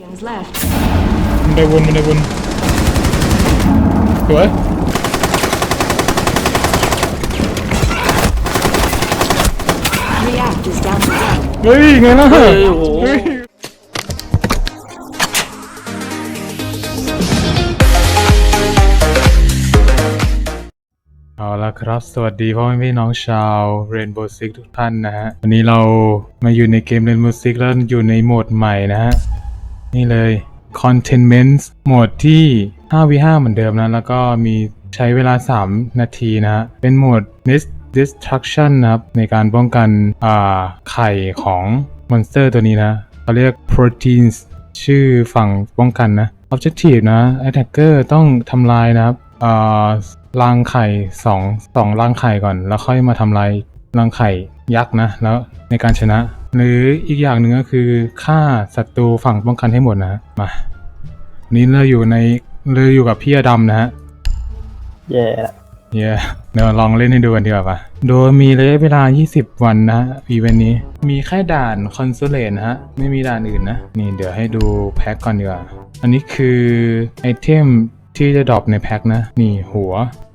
Seconds left. มันได้วนมันได้วนสวย React is down to one. เฮ้ยไงล่ะเฮ้ยโอ้โหเฮ้ยเอาละครับ สวัสดีพ่อแม่พี่น้องชาว Rainbow Six ทุกท่านนะฮะ วันนี้เรามาอยู่ในเกม Rainbow Six แล้วอยู่ในโหมดใหม่นะฮะ นี่เลย Containment โหมดที่ 5v5 เหมือนเดิมนะ แล้วก็มีใช้เวลา 3 นาทีนะฮะ เป็นโหมด Dis- Destruction นะครับ ในการป้องกันอ่าไข่ของมอนสเตอร์ตัวนี้นะเขาเรียก Proteins ชื่อฝั่งป้องกันนะ Objective นะ Attacker ต้องทำลายนะครับอ่ารังไข่สองสองรังไข่ก่อน แล้วค่อยมาทำลายรังไข่ยักษ์นะ แล้วในการชนะ หรืออีกอย่างหนึ่งก็คือฆ่าศัตรูฝั่งป้องกันให้หมดนะมาวันนี้เราอยู่ในเราอยู่กับพี่อดำนะฮะแย่ละเย้เดี๋ยวลองเล่นให้ดูกันดีกว่าปะโดยมีระยะเวลา 20 วันนะฮะอีเวนต์นี้ มีแค่ด่านคอนโซเลนนะฮะ ไม่มีด่านอื่นนะ นี่เดี๋ยวให้ดูแพ็คก่อนดีกว่า อันนี้คือไอเทมที่จะดรอปในแพ็คนะ นี่หัว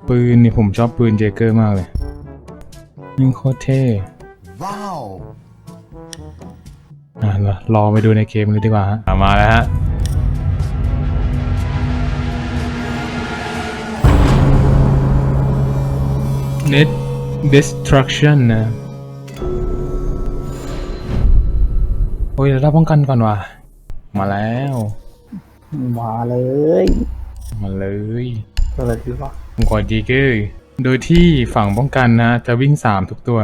ปืนนี่ผมชอบปืนเจเกอร์มากเลยนี่โคตรเท่ Wow. อะรอรอไปดูในเกมเลยดีกว่าฮะอะมาแล้วฮะ Net Destruction นะ โอ้ยเดี๋ยวเราป้องกันก่อนว่ะ มาแล้ว มาเลยมาเลยอะไรดีวะผมกดดีเกอร์โดยที่ฝั่งป้องกันนะ จะวิ่ง3ทุกตัว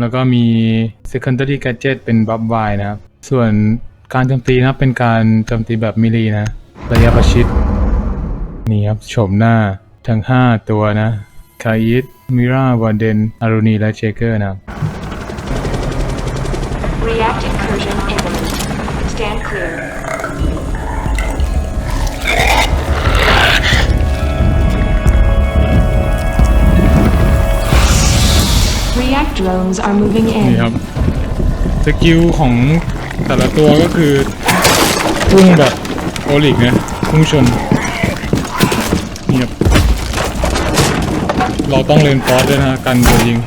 แล้วก็มี secondary gadget เป็นบัฟไวนะครับ ส่วนการโจมตีนะเป็นการโจมตีแบบมิลีนะ ระยะประชิด นี่ครับชมหน้าทั้ง 5 ตัวนะคายิสมิราวาเดนอารุณีและเชเกอร์นะครับ React drones are moving นี่ in. ครับ สกิลของแต่ละตัวก็คือพุ่งแบบโอลิกนะพุ่งชนนี่ครับเราต้องเลนฟอสด้วยนะกันโดนยิง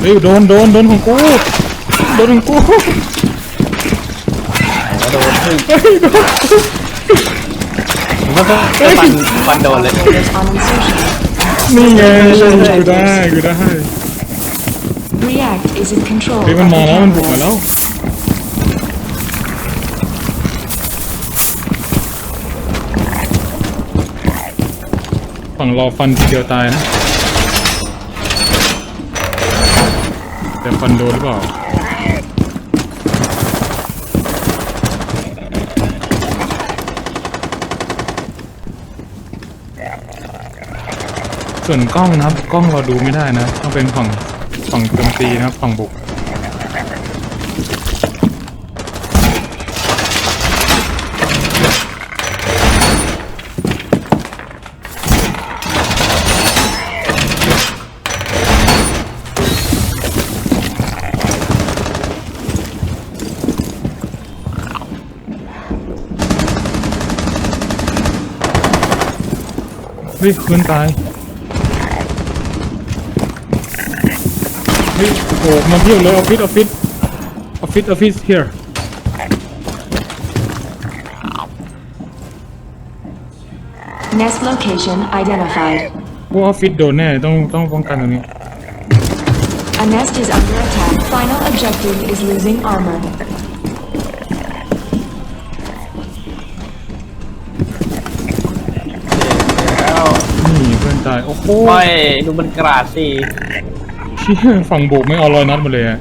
เฮ้ยโดนโดนโดนของกูโดนของกู โดนพึ่ง เฮ้ยโดน ผมก็ ฟันฟันโดนเลย Operators on insertion. นี่ไงกูได้กูได้ React is in control. เฮ้ยมัน of มา the แล้วมันบุกมา cameras. แล้ว ฝั่งรอฟันทีเดียวตายนะ แต่ฟันโดนหรือเปล่า ส่วนกล้องนะครับ กล้องเราดูไม่ได้นะ ต้องเป็นฝั่งฝั่งโจมตีนะครับฝั่งบุกเฮ้ยเพื่อนตาย ฮ้ยโอ้มาเที่ยวเลยออฟฟิศออฟฟิศออฟฟิศออฟฟิศ here Nest location identified. พวกออฟฟิศโดนแน่ต้องต้องป้องกันตรงนี้ A nest is under attack. Final objective is losing armor. แล้วนี่เพื่อนตาย โอ้โห โอ้ยดูมันกราดสิเชี่ย ฝั่งบุกไม่เอารอยนัดมาเลยอะ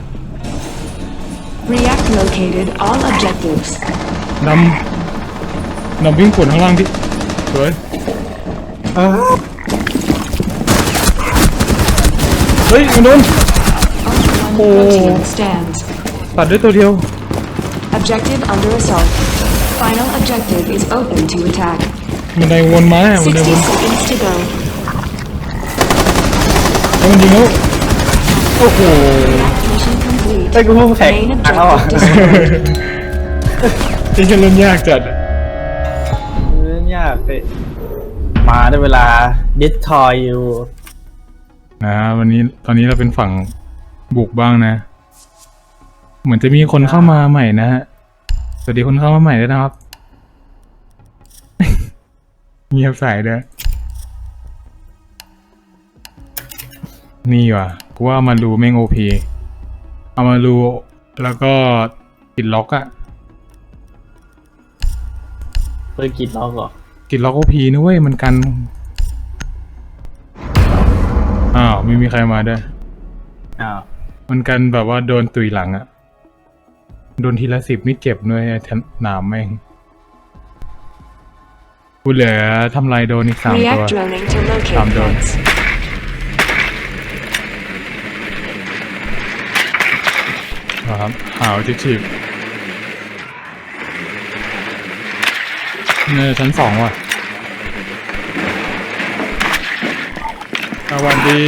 React located all objectives. นำนำวิ่งขวนข้างล่างดิสวยเฮ้ยมันโดน Only one Oh. protein stands. ตัดได้ตัวเดียว Objective under assault. Final objective is open to attack. มันไดวนมามันไดว60น seconds to go. แล้วมันยิงแล้ว โอ้โห Mission complete. ไอ้กูพิ่งแข่ง Main อะเขาอะ objective destroyed. ที่ฉันเล่นยากจัด เล่นยากเลยมาได้เวลาดิสทอยอยู่นะวันนี้ตอนนี้เราเป็นฝั่งบุกบ้างนะ เหมือนจะมีคนเข้ามาใหม่นะฮะสวัสดีคนเข้ามาใหม่ด้วยนะครับ เงียบใส่เด้อนี่ว่ะ กูว่ามาดูแม่งโอพีเอามาดูแล้วก็ติดล็อกอะเปิดกิดล็อกเหรอติดล็อกโอพีนะเว้ยมันกัน อ้าวไม่มีใครมาด้วยอ้าวมันกันแบบว่าโดนตุยหลังอะโดนทีละสิบนี่เจ็บด้วยไอ้แถมหนามแม่งกูเหลือทำลายโดนอีกสามตัว React droning to locate Calm down. threats. น ครับหาวจิชิบเนี่ยชั้นสองว่ะสวัสดี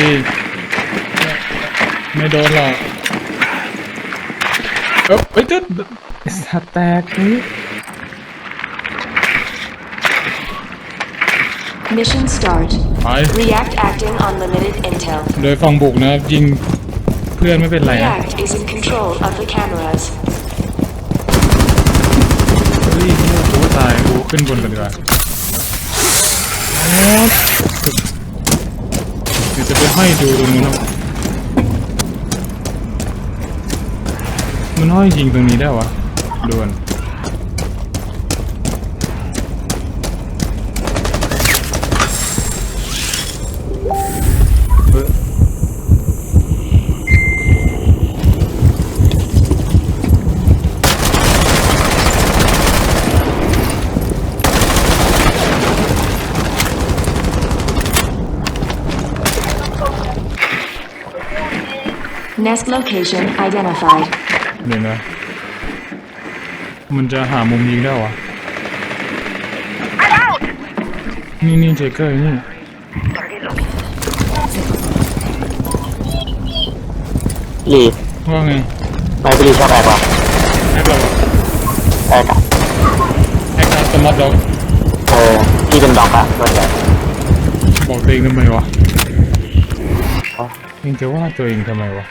ไม่โดนหรอกเอ้ยเอ้ยตึ๊ดสัตว์แตกนี่ Mission start. ไป React acting on limited intel. โดยฝั่งบุกนะยิงเพื่อนไม่เป็นไรนะ React is in control of the cameras. เฮ้ยเนี่ยกูตายกูขึ้นบนกันดีกว่าอ๋อเดี๋ยวจะไปให้ดูตรงนู้นนะมันห้อยยิงตรงนี้ได้วะด่วน Nest location identified. เดี๋ยวนะมันจะหามุมยิงได้วะนี่นี่เจเกอร์นี่ลีว่าไงไม่ไปรีชอบแอกวะแอคเราอะแอกอะแอคอาร์สมาร์ทด็อกเออพี่เป็นด็อกอะส่วนใหญ่บอกตัวเองทำไมวะเองจะว่าตัวเองทำไมวะ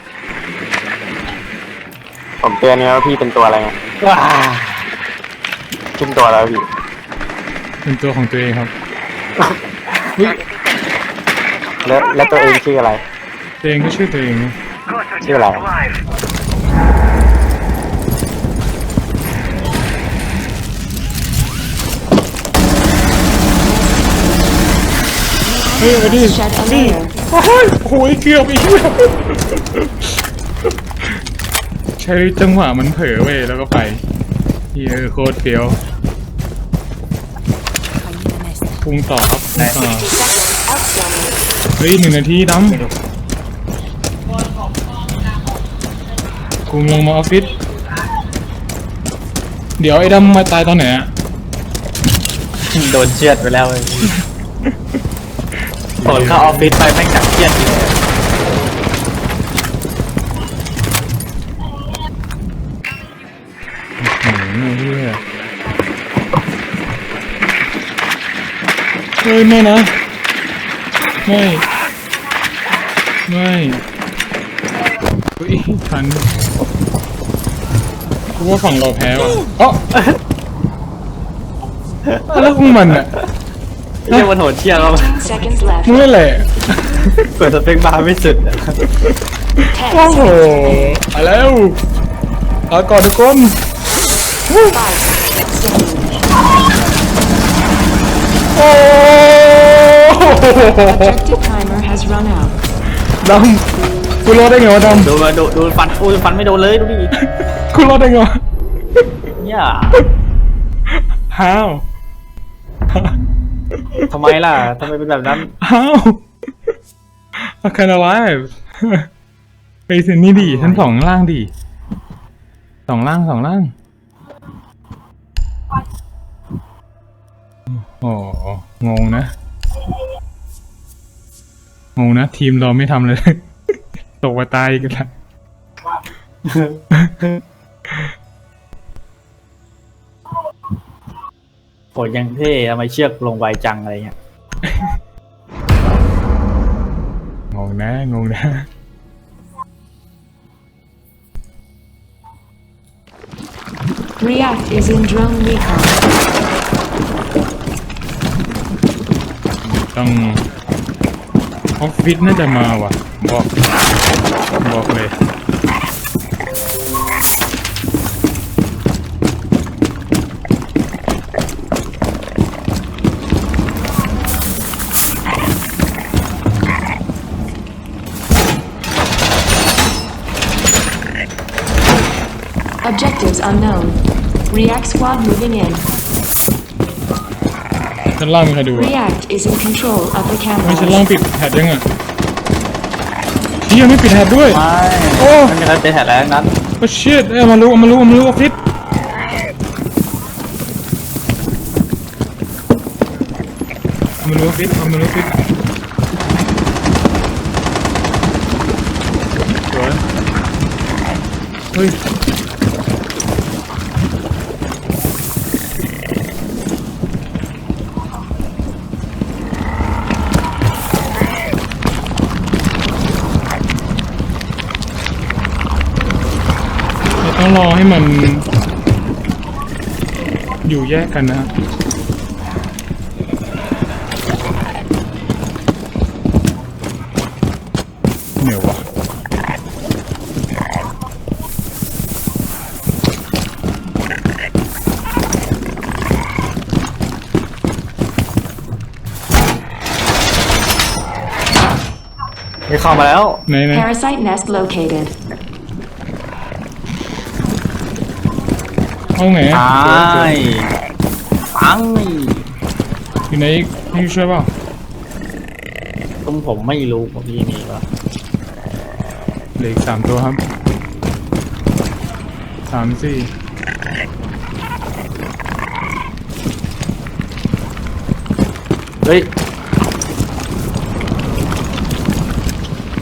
ผมเตือนไงว่าพี่เป็นตัวอะไรไงว้าขึ้นตัวแล้วพี่เป็นตัวของตัวเองครับเฮ้ยแล้วแล้วตัวเองชื่ออะไร ตัวเองก็ช่วยตัวเองนะชื่ออะไรเฮ้ยเอาดิ Shed a นี่ layer. โอ้ยโอ้ยเกือบอีกแล้วใช้จังหวะมันเผลอเว้ยแล้วก็ไปเฮียโคตรเฟี้ยวพุ่งต่อครับพุ่งต่อเฮ้ยหนึ่งนาทีดำกูลงมาออฟฟิศเดี๋ยวไอ้ดำมาตายตอนไหนอะโดนเชือดไปแล้วเลยผลเข้าออฟฟิศไปแม่งจับเครียดเลย เฮ้ยไม่นะไม่ไม่เฮ้ยทันกูว่าฝั่งเราแพ้ว่ะเอ๋อแล้วพวกมันอะเรียกว่าโหดเชี่ยแล้ว10 seconds left. มึงนั่นแหละเปิดสเปคบาร์ไม่สุดอะ10โอ้โห seconds. เอาแล้วเอาก่อนทุกคน5 seconds. Standing. โอ้ Objective timer has run out. ดำกูรอดได้ไงวะดดูมาดูดูฟันอู้ฟันไม่โดนเลยดูดิำกูรอดได้ไงวะ เนี่ย How ทำไมล่ะทำไมเป็นแบบนั้น How I can alive ไปสินี่ดิชั้นสองล่างดิสองล่างสองล่าง โอ้โหงงนะ งงนะ ทีมเราไม่ทำเลย ตกมาตายอีกันละโหยังเท่ทำไมเชือกลงไวจังอะไรเงี้ย งงนะ งงนะ React is in drone recon. ต้องออฟฟิศน่าจะมาว่ะ บอก บอกเลย Objectives unknown. React squad moving in. ชั้นล่างมีใครดูอะ React is in control of the ไม่ชั้นล่าง cameras. ปิดแพทยังอะเฮียไม่ปิดแพทด้วยไม่โอ้ไม่มีใครเป็นแถบแล้วนั้นโอ้ชิตเอามารู้เอามารู้เอามารู้ออฟฟิศเอามารู้ออฟฟิศเอามารู้ออฟฟิศสวยเฮ้ย ต้องรอให้มัน อยู่แยกกันนะเหนียววะนี่เข้ามาแล้ว ไหนไหน Parasite nest located. ห้องไหนตอะายปังอยู่ไหนอีกให้ช่วยเปล่าตรงผมไม่รู้ผมที่มีป่ะเหลืออีกสามตัวครับสามสี่เฮ้ย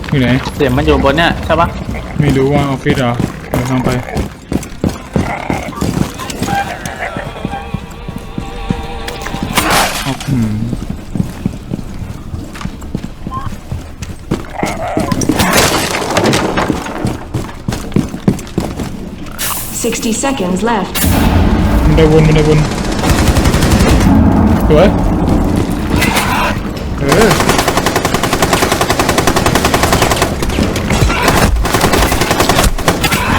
อยู่ไหนเสียงมันอยู่บนเนี่ยใช่ปะไม่รู้ว่าออฟฟิศเหรอเดี๋ยวลองไป 60 seconds left. มันได้วนมันได้วนสวยเออ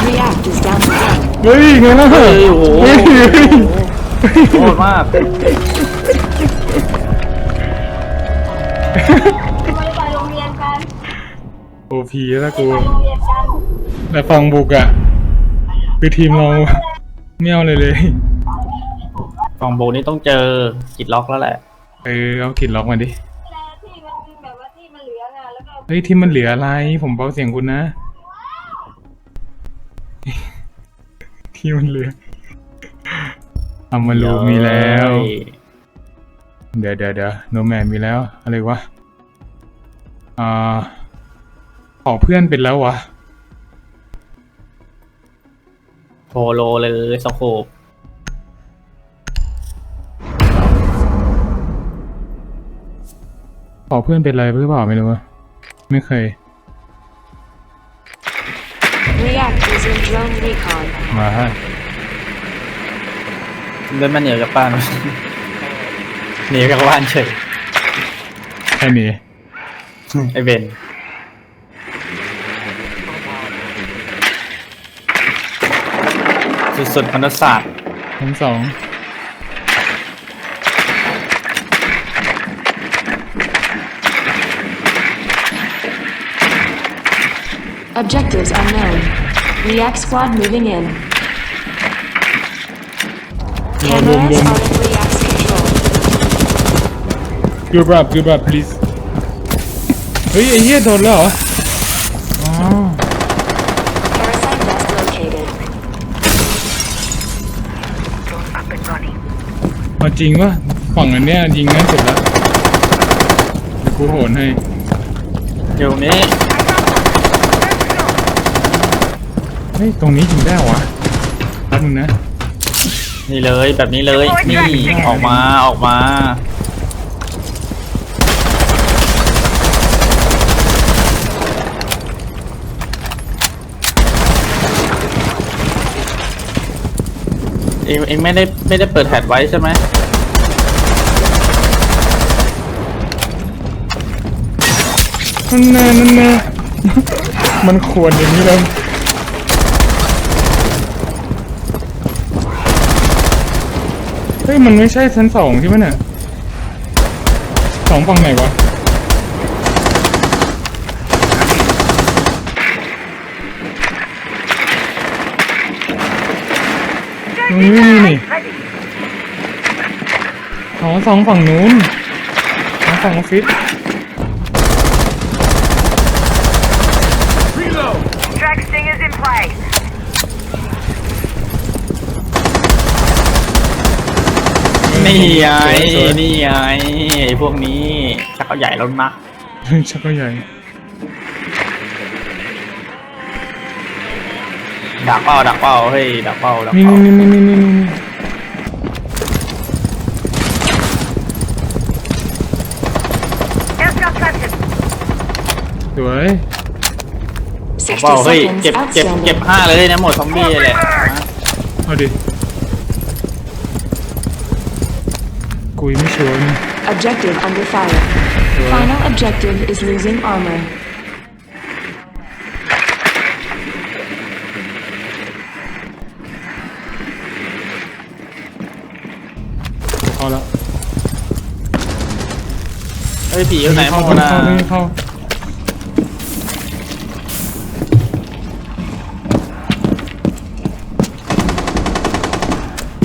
React is down to one. เฮ้ยไงล่ะเฮ้ยโอ้โหเฮ้ยเฮ้ยโคตรมากไม่ไปโรงเรียนกันโอพีแล้วกูไปโรงเรียนกันแต่ฟังบุกอะ คือทีมเราไม่เอาเลยเลยกล่องโบนี่ต้องเจอกิดล็อกแล้วแหละ เออเอากิดล็อกมาดิแล้วที่มันแบบว่าที่มันเหลืองอะแล้วก็เฮ้ยที่มันเหลืออะไร ผมเบาเสียงคุณนะที่มันเหลืออามารูมีแล้ว เดี๋ยวเดี๋ยวเดี๋ยวโนแมนมีแล้ว อะไรวะ อ่าขอเพื่อนเป็นแล้ววะ โพโลเลยสโคปขอเพื่อนเป็นอะไรหรือเปล่าไม่รู้อะไม่เคย React is in drone recon. มาให้เดินมาเหนียวจากบ้าน หนีจากบ้านเฉยแค่นี้ไอเบน สุดๆมนุษยศาสตร์ทั้งสอง Objectives unknown. React squad moving in. รวมรวมร Cameras วม are in React's control. Good up good up please เฮ้ยไอ้เหี้ยโดนแล้วเหรอ อ๋อ จริงวะฝั่งอันเนี้ยยิงง่ายสุดแล้วเดี๋ยวกูโหนให้อยู่นี้เฮ้ยตรงนี้ยิงได้เหรอวะแป๊บนึงนะนี่เลยแบบนี้เลยนี่ออกมาออกมาเองเองไม่ได้ไม่ได้เปิดแฮดไว้ใช่ไหม นั่นแน่นั่นแน่มันควรอย่างนี้เลยเฮ้ยมันไม่ใช่ชั้นสองใช่ไหมเนี่ยสองฝั่งไหนวะตรงนี้ไม่มีนี่อ๋อสองฝั่งนู้นสองฝั่งออฟฟิศ นี่ไงนี่ไงไอ้พวกนี้ชักเขาใหญ่แล้วนะชักก็ใหญ่ดักเป้าดักเป้าเฮ้ยดักเป้าดักนี่เป้านี่นี่นี่นี่นี่นี่ Aircraft captured. สวย60เป้าเฮ้ย seconds เก็บเก็บเก็บ outstanding. ห้าเลยนะหมดซอมบี้เลยแหละเอาดิ กุยไม่ชัวร์นี่ Objective under fire. Final objective is losing armor. เข้าแล้วเฮ้ยผีอยู่ไหนเข้าหมเข้าดนะเข้า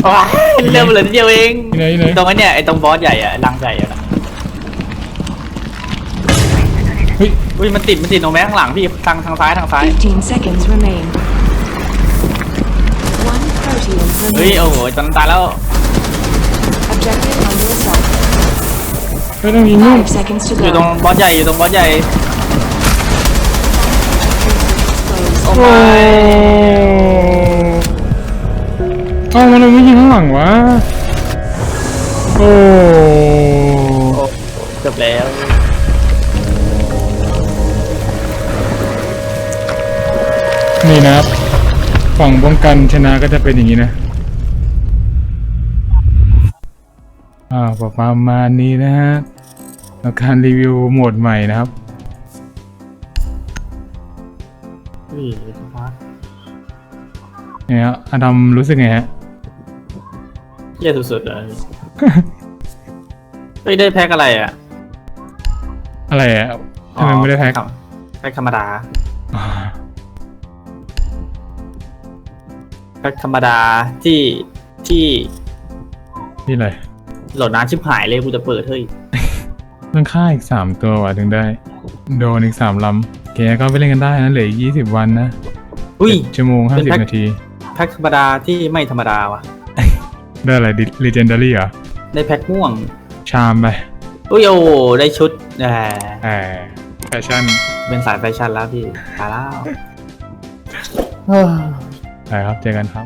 เข้าว้า ยเริ่มเลยนิดเดียวเองที่ไหนที่ไหน ตรงไอ้เนี่ยไอ้ตรงบอสใหญ่อะรังใหญ่อะนะเฮ้ยอุ้ยมันติดมันติดตรงแม่ข้างหลังพี่ทางทางซ้ายทางซ้าย 15 seconds remain. One protean เฮ้ย remaining. โอ้โหจนตายแล้ว Objective under assault. เฮ้ยต้องยิงนู่น Five seconds to อยู่ตรง go. บอสใหญ่อยู่ตรงบอสใหญ่ Close. โอ้โอ้ไม่ เอ้ามันไม่ยิงข้างหลังวะโอ้โอ้จบแล้วนี่นะครับฝั่งป้องกันชนะก็จะเป็นอย่างนี้นะ อ่าประมาณนี้นะฮะแล้วการรีวิวโหมดใหม่นะครับอุ้ยพักเนี่ยฮะอดัมรู้สึกไงฮะ เยี่ยสุดๆเลยเฮ้ยได้แพ็กอะไรอะอะไรอะทำไมไม่ได้แพ็คอ๋อแพ็กธรรมดาอ่าแพ็กธรรมดาที่ที่นี่อะไรโหลดน้ำชิบหายเลยกูจะเปิดเฮ้ยต้องฆ่าอีกสามตัวว่ะถึงได้ โดนอีกสามลำแกก็ไปเล่นกันได้นะเหลือยี่สิบวันนะอุ้ยชั่วโมงห้าเป็นสิบแพ็คนาทีแพ็กธรรมดาที่ไม่ธรรมดาว่ะ ได้อะไรลีเจนดารี่เหรอ ได้แพ็กม่วง ชามไปอุ้ยโอ้ได้ชุดแหมแหมแฟชั่นเป็นสายแฟชั่นแล้วพี่ตายแล้ว ไปครับ เจอกันครับ